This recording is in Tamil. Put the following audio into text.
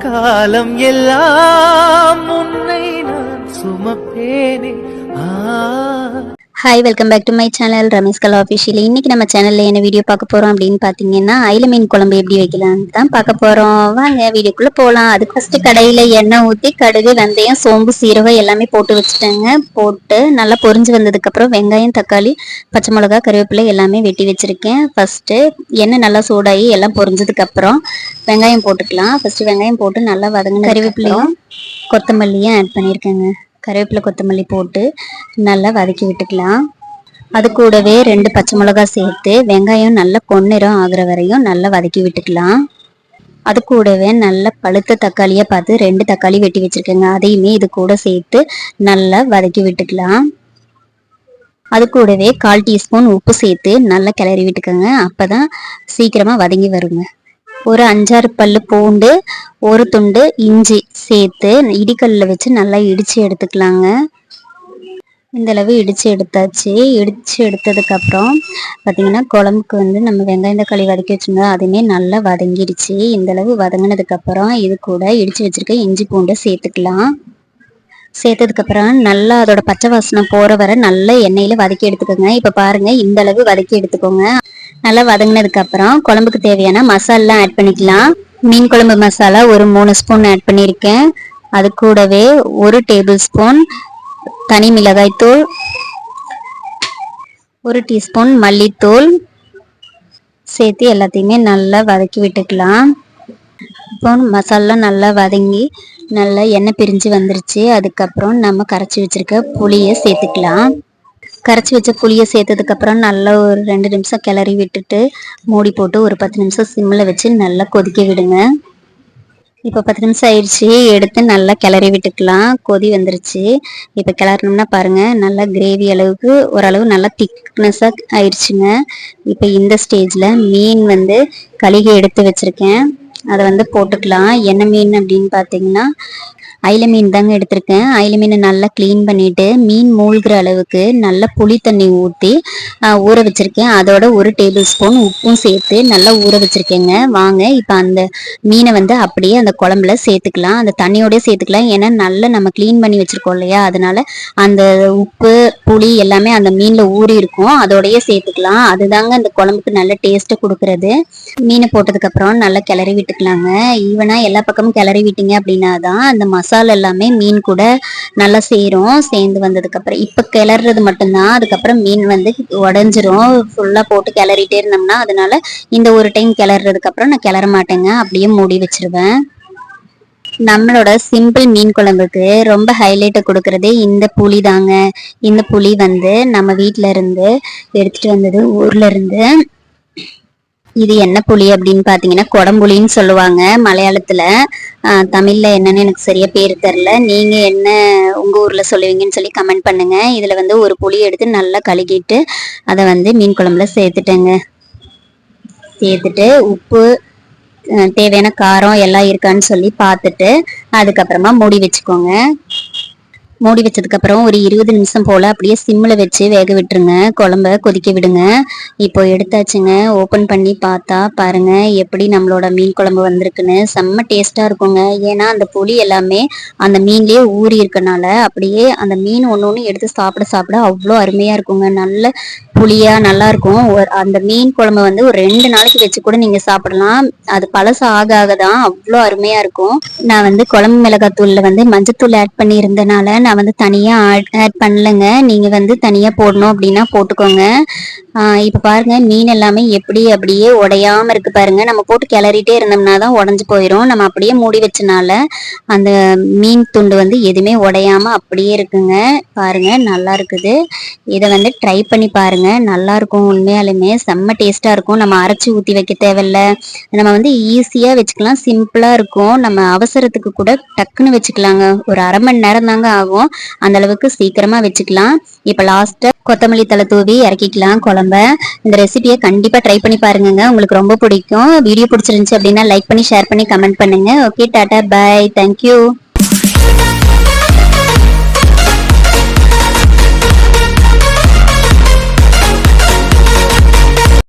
காலம் எல்லாம் உன்னை நான் சுமப்பேனே. ஆ. Hi welcome back to my channel Ramesh Kala official இன்னைக்கு நம்ம சேனல்ல என்ன வீடியோ பார்க்க போறோம் அப்படின்னு பாத்தீங்கன்னா அயில மீன் குழம்பு எப்படி வைக்கலாம்னு தான் பார்க்க போறோம். வாங்க வீடியோக்குள்ள போலாம். அதுக்கு ஃபர்ஸ்ட் கடையில எண்ணெய் ஊத்தி கடுகு வெந்தயம் சோம்பு சீரகம் எல்லாமே போட்டு வச்சுட்டேங்க. போட்டு நல்லா பொரிஞ்சு வந்ததுக்கு அப்புறம் வெங்காயம் தக்காளி பச்சை மிளகாய் கருவேப்பிலை எல்லாமே வெட்டி வச்சிருக்கேன். ஃபர்ஸ்ட் எண்ணெய் நல்லா சூடாகி எல்லாம் பொரிஞ்சதுக்கு அப்புறம் வெங்காயம் போட்டுக்கலாம். ஃபர்ஸ்ட் வெங்காயம் போட்டு நல்லா வதங்கின கருவேப்பிலையும். கொத்தமல்லியும் ஆட் பண்ணியிருக்கேங்க. கருவேப்பிலை கொத்தமல்லி போட்டு நல்லா வதக்கி விட்டுக்கலாம். அது கூடவே ரெண்டு பச்சை மிளகாய் சேர்த்து வெங்காயம் நல்லா பொன்னிறம் ஆகிற வரையும் நல்லா வதக்கி விட்டுக்கலாம். அது கூடவே நல்லா பழுத்த தக்காளியை பார்த்து ரெண்டு தக்காளி வெட்டி வச்சுருக்கேங்க. அதையுமே இது கூட சேர்த்து நல்லா வதக்கி விட்டுக்கலாம். அது கூடவே கால் டீஸ்பூன் உப்பு சேர்த்து நல்லா கிளறி விட்டுக்கோங்க. அப்போ தான் சீக்கிரமாக வதங்கி வருங்க. ஒரு அஞ்சாறு பல்லு பூண்டு ஒரு துண்டு இஞ்சி சேர்த்து இடிக்கல்ல வச்சு நல்லா இடிச்சு எடுத்துக்கலாங்க. இந்த அளவு இடிச்சு எடுத்தாச்சு. இடிச்சு எடுத்ததுக்கு அப்புறம் குழம்புக்கு வந்து நம்ம வெங்காயம் தக்காளி வதக்கி வச்சிருந்தோம். அதுவுமே நல்லா வதங்கிடுச்சு. இந்த அளவு வதங்கினதுக்கு அப்புறம் இது கூட இடிச்சு வச்சிருக்க இஞ்சி பூண்டை சேர்த்துக்கலாம். சேர்த்ததுக்கு அப்புறம் நல்லா அதோட பச்சை வாசனை போற வரை நல்லா எண்ணெயில வதக்கி எடுத்துக்கோங்க. இப்ப பாருங்க இந்த அளவு வதக்கி எடுத்துக்கோங்க. நல்லா வதங்கினதுக்கு அப்புறம் குழம்புக்கு தேவையான மசாலாம் ஆட் பண்ணிக்கலாம். மீன் குழம்பு மசாலா ஒரு மூணு ஸ்பூன் ஆட் பண்ணியிருக்கேன். அது கூடவே ஒரு டேபிள் ஸ்பூன் தனி மிளகாய் தூள் ஒரு டீஸ்பூன் மல்லித்தூள் சேர்த்து எல்லாத்தையுமே நல்லா வதக்கி விட்டுக்கலாம். இப்போ மசாலாம் நல்லா வதங்கி நல்லா எண்ணெய் பிரிஞ்சு வந்துருச்சு. அதுக்கப்புறம் நம்ம கரைச்சி வச்சிருக்க புளியை சேர்த்துக்கலாம். கரைச்சி வச்ச புளியை சேர்த்ததுக்கப்புறம் நல்லா ஒரு ரெண்டு நிமிஷம் கிளறி விட்டுட்டு மூடி போட்டு ஒரு பத்து நிமிஷம் சிம்மில் வச்சு நல்லா கொதிக்க விடுங்க. இப்போ பத்து நிமிஷம் ஆயிடுச்சு. எடுத்து நல்லா கிளறி விட்டுக்கலாம். கொதி வந்துருச்சு. இப்போ கிளறினோம்னா பாருங்கள் நல்லா கிரேவி அளவுக்கு ஓரளவு நல்லா திக்னஸாக ஆயிடுச்சுங்க. இப்போ இந்த ஸ்டேஜில் மீன் வந்து கழுகி எடுத்து வச்சுருக்கேன். அதை வந்து போட்டுக்கலாம். என்ன மீன் அப்படின்னு பார்த்தீங்கன்னா அயில மீன் தாங்க எடுத்திருக்கேன். அயில மீனை நல்லா க்ளீன் பண்ணிட்டு மீன் மூழ்கிற அளவுக்கு நல்லா புளி தண்ணி ஊற்றி ஊற வச்சிருக்கேன். அதோட ஒரு டேபிள் ஸ்பூன் உப்பும் சேர்த்து நல்லா ஊற வச்சிருக்கேங்க. வாங்க இப்போ அந்த மீனை வந்து அப்படியே அந்த குழம்புல சேர்த்துக்கலாம். அந்த தண்ணியோடய சேர்த்துக்கலாம். ஏன்னா நல்லா நம்ம க்ளீன் பண்ணி வச்சுருக்கோம் இல்லையா? அதனால அந்த உப்பு புளி எல்லாமே அந்த மீனில் ஊறி இருக்கும். அதோடய சேர்த்துக்கலாம். அதுதாங்க அந்த குழம்புக்கு நல்ல டேஸ்ட்டை கொடுக்குறது. மீனை போட்டதுக்கப்புறம் நல்லா கிளறி விட்டுக்கலாங்க. ஈவனாக எல்லா பக்கமும் கிளறி விட்டீங்க அப்படின்னா தான் அந்த மசாலா எல்லாமே மீன் கூட நல்லா சேரும் சேர்ந்து வந்ததுக்கப்புறம் இப்போ கிளறது மட்டும்தான். அதுக்கப்புறம் மீன் வந்து உடஞ்சிரும். ஃபுல்லாக போட்டு கிளறிட்டே இருந்தோம்னா அதனால இந்த ஒரு டைம் கிளறதுக்கப்புறம் நான் கிளற மாட்டேங்க. அப்படியே மூடி வச்சிருவேன். நம்மளோட சிம்பிள் மீன் குழம்புக்கு ரொம்ப ஹைலைட்டை கொடுக்கறதே இந்த புளி தாங்க. இந்த புளி வந்து நம்ம வீட்டில இருந்து எடுத்துட்டு வந்தது ஊர்ல இருந்து. இது என்ன புளி அப்படின்னு பாத்தீங்கன்னா குடம்புலின்னு சொல்லுவாங்க மலையாளத்துல. தமிழ்ல என்னன்னு எனக்கு சரியா பேர் தெரில நீங்க என்ன உங்க ஊர்ல சொல்லுவீங்கன்னு சொல்லி கமெண்ட் பண்ணுங்க. இதுல வந்து ஒரு புளி எடுத்து நல்லா கழுகிட்டு அதை வந்து மீன் குழம்புல சேர்த்துட்டேங்க. சேர்த்துட்டு உப்பு தேவையான காரம் எல்லாம் இருக்கான்னு சொல்லி பார்த்துட்டு அதுக்கப்புறமா மூடி வச்சுக்கோங்க. மூடி வச்சதுக்கு அப்புறம் ஒரு இருபது நிமிஷம் போல அப்படியே சிம்மில் வச்சு வேக விட்டுருங்க. குழம்ப கொதிக்க விடுங்க. இப்போ எடுத்தாச்சுங்க. ஓப்பன் பண்ணி பார்த்தா பாருங்க எப்படி நம்மளோட மீன் குழம்பு வந்திருக்குன்னு. செம்ம டேஸ்டா இருக்குங்க. ஏன்னா அந்த புளி எல்லாமே அந்த மீன்லயே ஊறி இருக்கனால அப்படியே அந்த மீன் ஒன்று ஒன்று எடுத்து சாப்பிட சாப்பிட அவ்வளோ அருமையா இருக்குங்க. நல்ல புளியா நல்லா இருக்கும். ஒரு அந்த மீன் குழம்பு வந்து ஒரு ரெண்டு நாளைக்கு வச்சு கூட நீங்க சாப்பிடலாம். அது பழசு ஆக ஆக தான் அவ்வளோ அருமையா இருக்கும். நான் வந்து குழம்பு மிளகாத்தூளில் வந்து மஞ்சத்தூள் ஆட் பண்ணி இருந்தனால நான் வந்து தனியாக ஆட் பண்ணலைங்க. நீங்கள் வந்து தனியாக போடணும் அப்படின்னா போட்டுக்கோங்க. இப்போ பாருங்கள் மீன் எல்லாமே எப்படி அப்படியே உடையாமல் இருக்குது பாருங்கள் நம்ம போட்டு கிளறிட்டே இருந்தோம்னா தான் உடஞ்சு போயிடும் நம்ம அப்படியே மூடி வச்சனால அந்த மீன் துண்டு வந்து எதுவுமே உடையாமல் அப்படியே இருக்குங்க. பாருங்க நல்லா இருக்குது. இதை வந்து ட்ரை பண்ணி பாருங்கள் நல்லாயிருக்கும் உண்மையாலுமே. செம்ம டேஸ்ட்டாக இருக்கும். நம்ம அரைச்சி ஊற்றி வைக்க தேவையில்ல. நம்ம வந்து ஈஸியாக வச்சுக்கலாம். சிம்பிளாக இருக்கும். நம்ம அவசரத்துக்கு கூட டக்குன்னு வச்சுக்கலாங்க. ஒரு அரை மணி நேரம் தாங்க ஆகும். அந்த அளவுக்கு சீக்கிரமா வச்சுக்கலாம். இப்ப லாஸ்ட் கொத்தமல்லி தலை தூவி இறக்கிக்கலாம் குழம்ப. இந்த ரெசிபியை கண்டிப்பா ட்ரை பண்ணி பாருங்க உங்களுக்கு ரொம்ப பிடிக்கும். வீடியோ பிடிச்சிருந்துச்சு அப்படின்னா லைக் பண்ணி ஷேர் பண்ணி கமெண்ட் பண்ணுங்க. Okay tata. By thank you